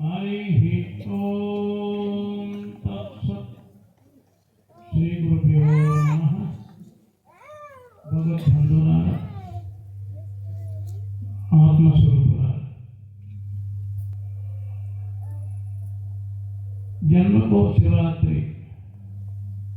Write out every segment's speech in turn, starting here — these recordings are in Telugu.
హరి ఓం తత్సత్ శ్రీ గురుభ్యో నమ భగవద్బంధువులారా ఆత్మస్వరూపులారా జన్మకో శివరాత్రి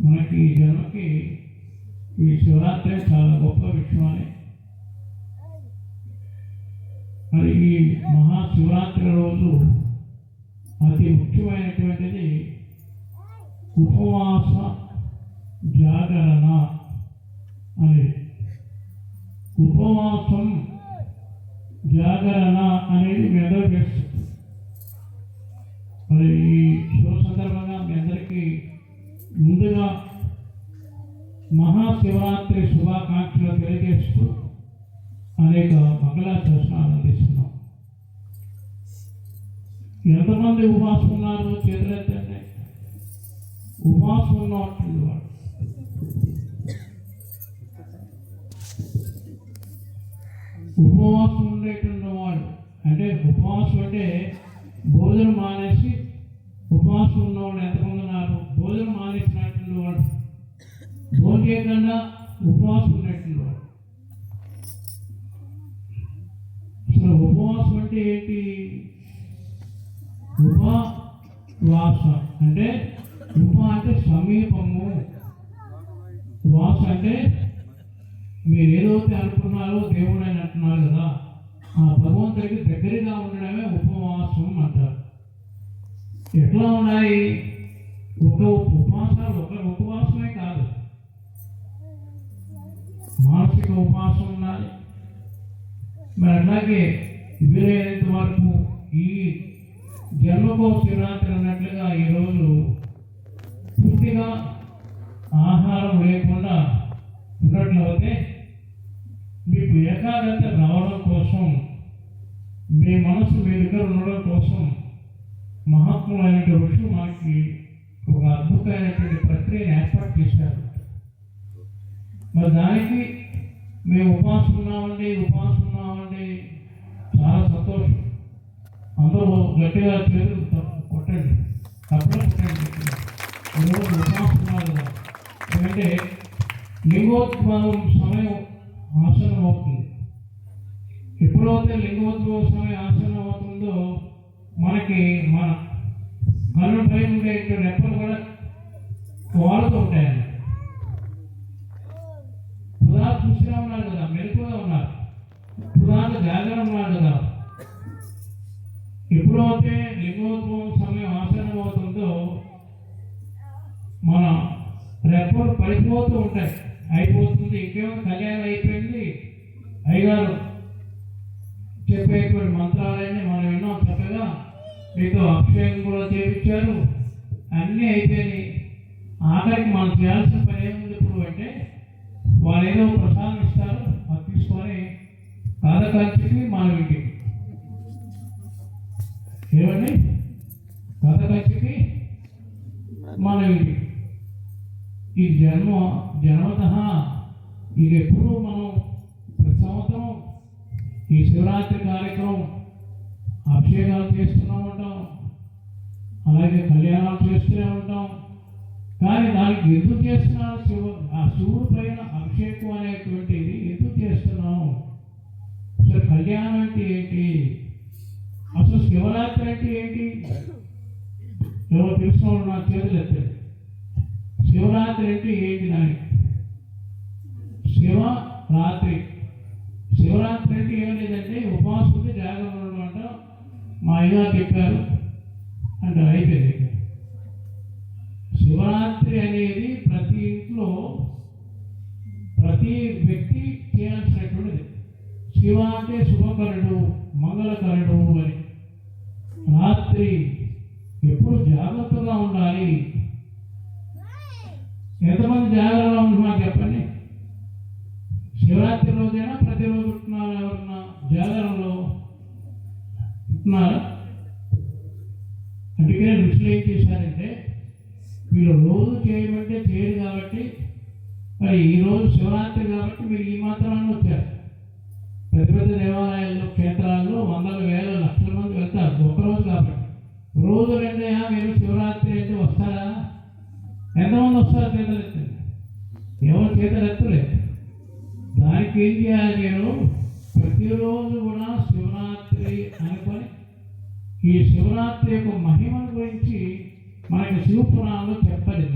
మనకి ఈ జన్మకి ఈ శివరాత్రి చాలా గొప్ప విషయం అని మరి ఈ మహాశివరాత్రి రోజు అతి ముఖ్యమైనటువంటిది ఉపవాస జాగరణ అనేది. ఉపవాసం జాగరణ అనేది మీ అందరూ చేస్తుంది. మరి ఈ శుభ సందర్భంగా మీ అందరికీ ముందుగా మహాశివరాత్రి శుభాకాంక్షలు తెలియజేస్తూ అనేక మంగళాశాసనాలు అందిస్తున్నాం ఎంతమంది ఉపవాసం ఉన్నారు చేతులెత్తండి ఉపవాసం ఉన్నట్టు వాడు. ఉపవాసం ఉండేటువంటి వాడు. అంటే ఉపవాసం అంటే భోజనం మానేసి ఉపవాసం ఉన్నవాడు ఎంతమంది ఉన్నారు? భోజనం మానేసినటువంటి వాడు. భోజనం చేయకుండా ఉపవాసం ఉండేటువంటి వాడు. వాస అంటే ఉప అంటే సమీపము. వాస అంటే మీరు ఏదైతే అనుకున్నారో దేవుడు అని అంటున్నారు కదా ఆ భగవంతుడికి దగ్గరగా ఉండడమే ఉపవాసం అంటారు. ఎట్లా ఉన్నాయి? ఒక ఉపవాసాలు ఒక ఉపవాసమే కాదు. మానసిక ఉపవాసం ఉండాలి. మరి అట్లాగే వీలైనంత వరకు ఈ జన్మకో శివరాత్రి అన్నట్లుగా ఈరోజు పూర్తిగా ఆహారం లేకుండా ఉన్నట్లయితే మీకు ఏకాగ్రత రావడం కోసం మీ మనసు మీ దగ్గర ఉండడం కోసం మహాత్ములైన ఋషులు మనకి ఒక అద్భుతమైనటువంటి ప్రక్రియను ఏర్పాటు చేశారు. మరి దానికి మేము ఉపాసం ఉన్నామండి ఉపాసం ఉన్నామండి చాలా సంతోషం. అందరూ గట్టిగా చేతులు కొట్టండి. తప్పకుండా కొట్టండి. ఈరోజు ఎందుకంటే లింగోద్భవం సమయం ఆసనం అవుతుంది. ఎప్పుడైతే లింగోద్భవ సమయం ఆసనం అవుతుందో మనకి మన కన్ను పై ఉండే రెప్పలు కూడా వాడుతూ ఉంటాయండి ఉదాహరణ చూసినా ఉన్నారు కదా ఎప్పుడైతే లింగోద్భవం సమయం ఆసనం అవుతుందో మన రెప్పలు పడిపోతూ ఉంటాయి. అయిపోతుంది. ఇంకేమో కళ్యాణం అయిపోయింది. అయ్యారు చెప్పేటువంటి మంత్రాలన్నీ మనం విన్నాం చక్కగా. మీతో అభిషేకం కూడా చేయించారు అన్నీ అయిపోయినాయి. ఆఖరికి మనం చేయాల్సిన పని ఏముంది ఇప్పుడు అంటే వాళ్ళు ఏదో ప్రసాదం ఇస్తారు. అది తీసుకొని కథకంచికి మనం ఇంటికి ఏమండి? కథ మనం ఇంటికి ఈ జన్మ జన్మత ఇది ఎప్పుడు మనం ప్రతి సంవత్సరం ఈ శివరాత్రి కార్యక్రమం అభిషేకాలు చేస్తూనే ఉంటాం. అలాగే కళ్యాణాలు చేస్తూనే ఉంటాం. కానీ దానికి ఎందుకు చేస్తున్నాం? శివ ఆ శివుడు పైన అభిషేకం అనేటువంటిది ఎందుకు చేస్తున్నాం? అసలు కళ్యాణం అంటే ఏంటి? అసలు శివరాత్రి అంటే ఏంటి? ఎవరు తెలుసుకోవడం నా చేతులు ఎత్తాడు శివరాత్రి అంటే ఏంటి నాని శివ రాత్రి శివరాత్రి అంటే ఏం లేదంటే ఉపవాసం జాగ్రత్త ఉండడం మా అయ్యగారు చెప్పారు. అంటే అయిపోయింది. శివరాత్రి అనేది ప్రతి ఇంట్లో ప్రతి వ్యక్తి చేయాల్సినటువంటిది. శివ అంటే శుభకరుడు మంగళకరుడు అని. రాత్రి ఎప్పుడు జాగ్రత్తగా ఉండాలి? ఎంతమంది జాగ్రత్తగా ఉంటున్నా చెప్పండి? శివరాత్రి రోజైనా ప్రతిరోజు ఉంటున్నారు ఎవరన్నా జాగరణలో ఉంటున్నారా? అందుకనే ఋషులు ఏం చేశారంటే వీళ్ళు రోజు చేయమంటే చేయరు కాబట్టి మరి ఈ రోజు శివరాత్రి కాబట్టి మీరు ఈ మాత్రాన్ని వచ్చారు. పెద్ద పెద్ద దేవాలయాల్లో క్షేత్రాల్లో వందల మీరు శివరాత్రి అంటే వస్తారా? ఎంతమంది వస్తారు చేతులు ఎత్తండి ఎవరు చేతులు ఎత్తలేదు దానికి ఏం చేయాలి మీరు ప్రతిరోజు కూడా శివరాత్రి అనుకొని ఈ శివరాత్రి యొక్క మహిమను గురించి మనకి శివపురాణంలో చెప్పలేదు